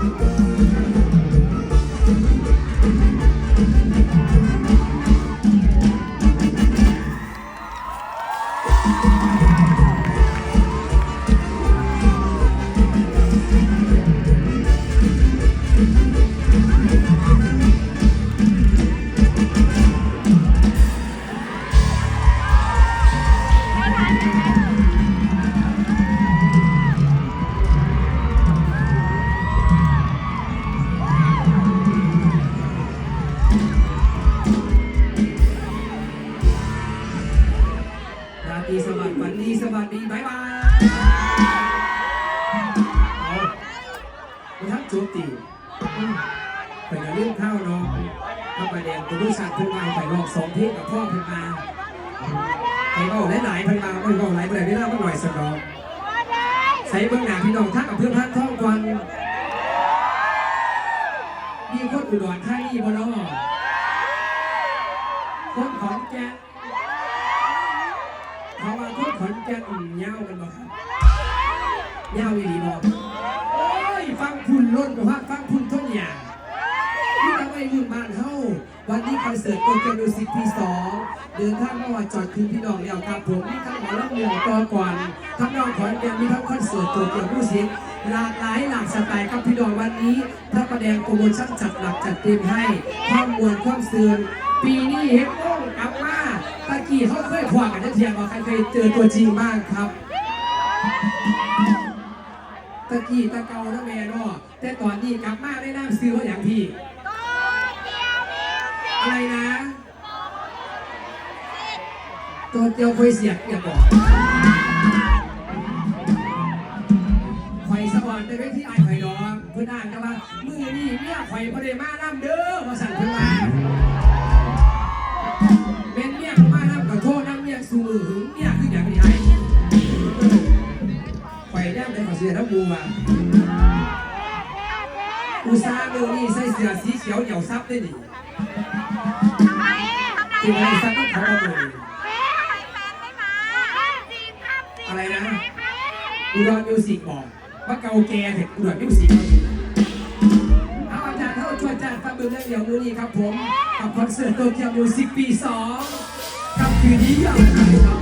รา วัสดิ์ฝันดีสวัสดีบายบายเอาไปทักโจตีไปกับเรื่องข้าวเนาะข้าวปแดงตัวผู้ชายเพิ่งมาไปลองสองเพลงกับพ่อเพิ่งมาไอ้เบาหลายๆเพิ่งมาไม่เบาหลายเมื่อไหร่ไม่เล่าก็หน่อยสักดอกใส่เบื้องหน้าพี่น้องทักกับเพื่อนพักท่องก่อนมีคนอุดรท่านีบ่เนาะคนของแก่น ขอนแก่นอุ่นเงากันบ่ครับเงาอีหลีบ่โอ้ยฟังคุณล้นกว่าฟังคุณทุกอย่างที่ทำให้รุ่นบ้านเฮาวันนี้คอนเสิร์ตโอเกมิวสิกที่สองเดินทางมาว่าจอดคืนพี่น้องแล้วครับผมมีทั้งหมอลำเมืองต่อก่อนทั้งน้องขอนแก่นมีทั้งคอนเสิร์ตตัวเกียวมิวสิกหลากหลายหลากสไตล์ครับพี่น้องวันนี้พระประแดงโปรโมชั่นจัดหนักจัดเต็มให้ความมวลความเสื่อมปีนี้เห็นโอ้งกลับมาตะกี้ เขากันจะเทียงว่าใครเคยเจอตัวจริงบ้างครับ ตะกี้ตะเกาแล้วแม่เนาะแต่ตอนนี้กลับมาได้น้ำซื้อว่าอย่างพี่อะไรนะตัวเจียวเคยเสียบอย่าบอกไฟสว่างแต่ไม่ที่ไอ้ไฟดอกเพื่อนอ่านกันว่ามือนี่เมียไฟประเดมาน้ำเด้อมาสั่นเพื่อนมา เสียน้ำบัวอุตส่าห์มือนี่ใส่เสื้อสีเขียวเหนียวซับได้ดิเป็นอะไรซักก็เขาเอาเลยอะไรนะอุดรมิวสิกบอกว่าเกาแกเห็นอุดรมิวสิกเอาอาจารย์เข้าชวนอาจารย์ฟังดูเรื่องเดียวมือนี้ครับผม กับคอนเสิร์ตโตเกียวมิวสิกปีสองกับคืนนี้ยาวไกลครับ